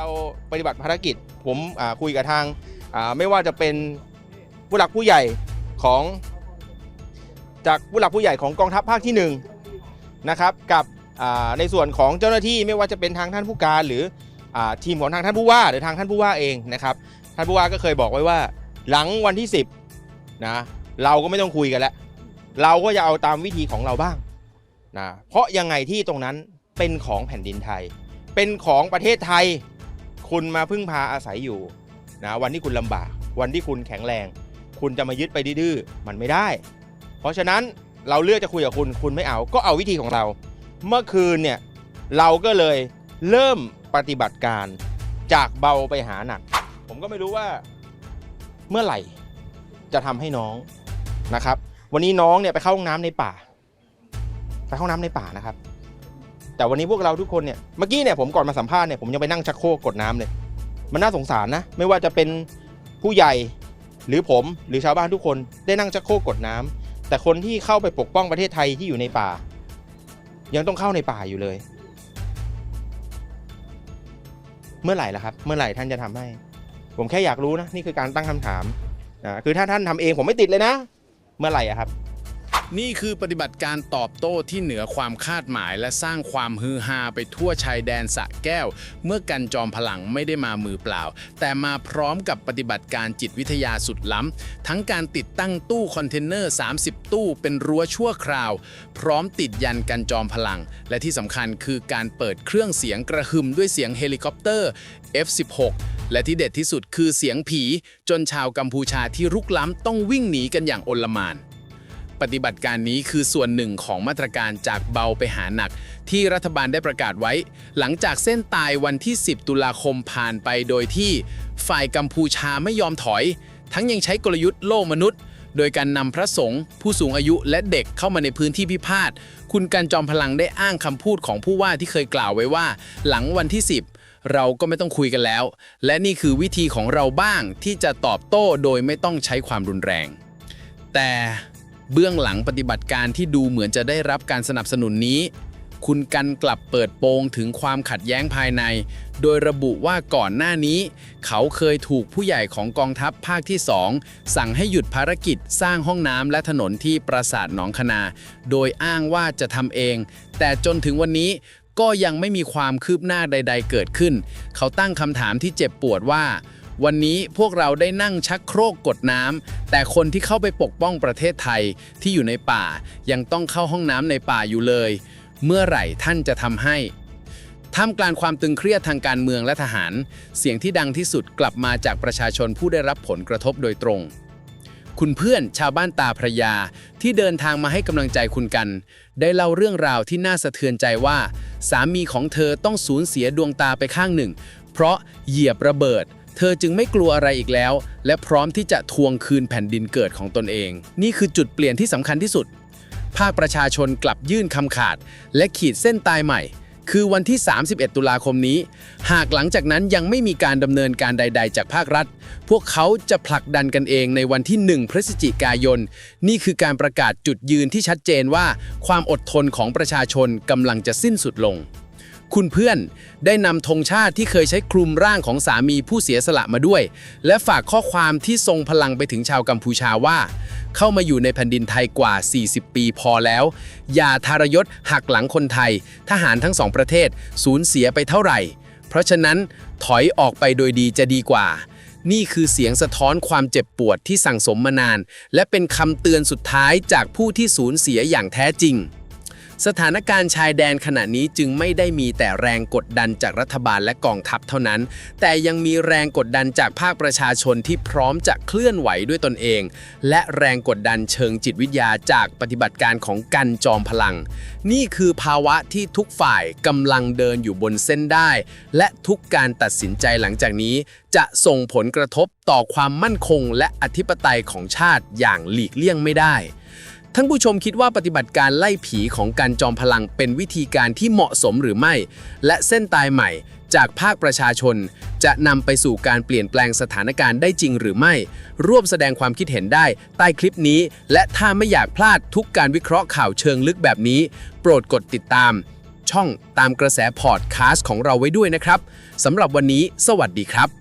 เราปฏิบัติภารกิจ ผมคุยกับทางไม่ว่าจะเป็นผู้หลักผู้ใหญ่ของจากผู้หลักผู้ใหญ่ของกองทัพภาคที่หนึ่งนะครับกับในส่วนของเจ้าหน้าที่ไม่ว่าจะเป็นทางท่านผู้การหรืออทีมของทางท่านผู้ว่าหรือทางท่านผู้ว่าเองนะครับท่านผู้ว่าก็เคยบอกไว้ว่า หลังวันที่ 10นะเราก็ไม่ต้องคุยกันแล้วเราก็จะเอาตามวิธีของเราบ้างนะเพราะยังไงที่ตรงนั้นเป็นของแผ่นดินไทย เป็นของประเทศไทย คุณมาพึ่งพาอาศัยอยู่นะวันที่คุณลำบาก วันที่คุณแข็งแรง คุณจะมายึดไปดื้อมันไม่ได้ เพราะฉะนั้นเราเลือกจะคุยกับคุณคุณไม่เอาก็เอาวิธีของเรา เมื่อคืนเนี่ยเราก็เลยเริ่มปฏิบัติการจากเบาไปหาหนัก ผมก็ไม่รู้ว่าเมื่อไหร่จะทำให้น้องนะครับ วันนี้น้องเนี่ยไปเข้าห้องน้ำในป่า ไปเข้าห้องน้ำในป่านะครับ แต่วันนี้พวกเราทุกคนเนี่ยเมื่อกี้เนี่ยผมก่อนมาสัมภาษณ์เนี่ยผมยังไปนั่งชักโครกกดน้ำเลย มันน่าสงสารนะ ไม่ว่าจะเป็นผู้ใหญ่หรือผมหรือชาวบ้านทุกคนได้นั่งชักโครกกดน้ำแต่คนที่เข้าไปปกป้องประเทศไทยที่อยู่ในป่า ยังต้องเข้าในป่าอยู่เลย เมื่อไหร่ล่ะครับ เมื่อไหร่ท่านจะทำให้ ผมแค่อยากรู้นะนี่คือการตั้งคำถามนะคือถ้าท่านทำเองผมไม่ติดเลยนะ เมื่อไหร่อะครับ นี่คือปฏิบัติการตอบโต้ที่เหนือความคาดหมาย และสร้างความฮือฮาไปทั่วชายแดนสะแก้ว เมื่อกันจอมพลังไม่ได้มามือเปล่า แต่มาพร้อมกับปฏิบัติการจิตวิทยาสุดล้ำ ทั้งการติดตั้งตู้คอนเทนเนอร์ 30 ตู้เป็นรั้วชั่วคราว พร้อมติดยันกันจอมพลัง และที่สำคัญคือการเปิดเครื่องเสียงกระหึ่มด้วยเสียงเฮลิคอปเตอร์ F16 และที่เด็ดที่สุดคือเสียงผี จนชาวกัมพูชาที่รุกล้ำต้องวิ่งหนีกันอย่างโอลมาน ปฏิบัติการนี้คือส่วนหนึ่งของมาตรการจากเบาไปหาหนัก ที่รัฐบาลได้ประกาศไว้ หลังจากเส้นตายวันที่ 10 ตุลาคมผ่านไปโดยที่ ฝ่ายกัมพูชาไม่ยอมถอย ทั้งยังใช้กลยุทธ์โล่มนุษย์ โดยการนำพระสงฆ์ผู้สูงอายุและเด็กเข้ามาในพื้นที่พิพาทคุณกันจอมพลังได้อ้างคำพูดของผู้ว่าที่เคยกล่าวไว้ว่า หลังวันที่ 10เราก็ไม่ต้องคุยกันแล้ว และนี่คือวิธีของเราบ้างที่จะตอบโต้โดยไม่ต้องใช้ความรุนแรง แต่ เบื้องหลังปฏิบัติการที่ดูเหมือนจะได้รับการสนับสนุนนี้ คุณกันกลับเปิดโปงถึงความขัดแย้งภายใน โดยระบุว่าก่อนหน้านี้ เขาเคยถูกผู้ใหญ่ของกองทัพภาคที่ 2 สั่งให้หยุดภารกิจสร้างห้องน้ำและถนนที่ปราสาทหนองคนา โดยอ้างว่าจะทำเอง แต่จนถึงวันนี้ก็ยังไม่มีความคืบหน้าใด ๆ เกิดขึ้น เขาตั้งคำถามที่เจ็บปวดว่า วันนี้พวกเราได้นั่งชักโครกกดน้ำแต่คนที่เข้าไปปกป้องประเทศไทยที่อยู่ในป่ายังต้องเข้าห้องน้ำในป่าอยู่เลย เมื่อไหร่ท่านจะทำให้ท่ามกลางความตึงเครียดทางการเมืองและทหาร เสียงที่ดังที่สุดกลับมาจากประชาชนผู้ได้รับผลกระทบโดยตรง คุณเพื่อนชาวบ้านตาพระยาที่เดินทางมาให้กำลังใจคุณกัน ได้เล่าเรื่องราวที่น่าสะเทือนใจว่า สามีของเธอต้องสูญเสียดวงตาไปข้างหนึ่ง เพราะเหยียบระเบิด เธอจึงไม่กลัวอะไรอีกแล้ว และพร้อมที่จะทวงคืนแผ่นดินเกิดของตนเอง นี่คือจุดเปลี่ยนที่สำคัญที่สุด ภาคประชาชนกลับยื่นคำขาด และขีดเส้นตายใหม่ คือวันที่ 31 ตุลาคมนี้ หากหลังจากนั้นยังไม่มีการดำเนินการใด ๆ จากภาครัฐ พวกเขาจะผลักดันกันเองในวันที่ 1 พฤศจิกายน นี่คือการประกาศจุดยืนที่ชัดเจนว่า ความอดทนของประชาชนกำลังจะสิ้นสุดลง คุณเพื่อนได้นำธงชาติที่เคยใช้คลุมร่างของสามีผู้เสียสละมาด้วย และฝากข้อความที่ทรงพลังไปถึงชาวกัมพูชาว่า เข้ามาอยู่ในแผ่นดินไทยกว่า 40 ปีพอแล้ว อย่าทารยศหักหลังคนไทย ทหารทั้งสองประเทศสูญเสียไปเท่าไหร่ เพราะฉะนั้นถอยออกไปโดยดีจะดีกว่านี่คือเสียงสะท้อนความเจ็บปวดที่สั่งสมมานาน และเป็นคำเตือนสุดท้ายจากผู้ที่สูญเสียอย่างแท้จริง สถานการณ์ชายแดนขณะนี้จึงไม่ได้มีแต่แรงกดดันจากรัฐบาลและกองทัพเท่านั้น แต่ยังมีแรงกดดันจากภาคประชาชนที่พร้อมจะเคลื่อนไหวด้วยตนเอง และแรงกดดันเชิงจิตวิทยาจากปฏิบัติการของกันจอมพลัง นี่คือภาวะที่ทุกฝ่ายกำลังเดินอยู่บนเส้นได้ และทุกการตัดสินใจหลังจากนี้ จะส่งผลกระทบต่อความมั่นคงและอธิปไตยของชาติอย่างหลีกเลี่ยงไม่ได้ ท่านผู้ชมคิดว่าปฏิบัติการไล่ผีของการจอมพลังเป็นวิธีการที่เหมาะสมหรือไม่ และเส้นตายใหม่ จากภาคประชาชน จะนำไปสู่การเปลี่ยนแปลงสถานการณ์ได้จริงหรือไม่ ร่วมแสดงความคิดเห็นได้ใต้คลิปนี้ และถ้าไม่อยากพลาดทุกการวิเคราะห์ข่าวเชิงลึกแบบนี้ โปรดกดติดตาม ช่องตามกระแสพอดคาสต์ของเราไว้ด้วยนะครับสำหรับวันนี้ สวัสดีครับ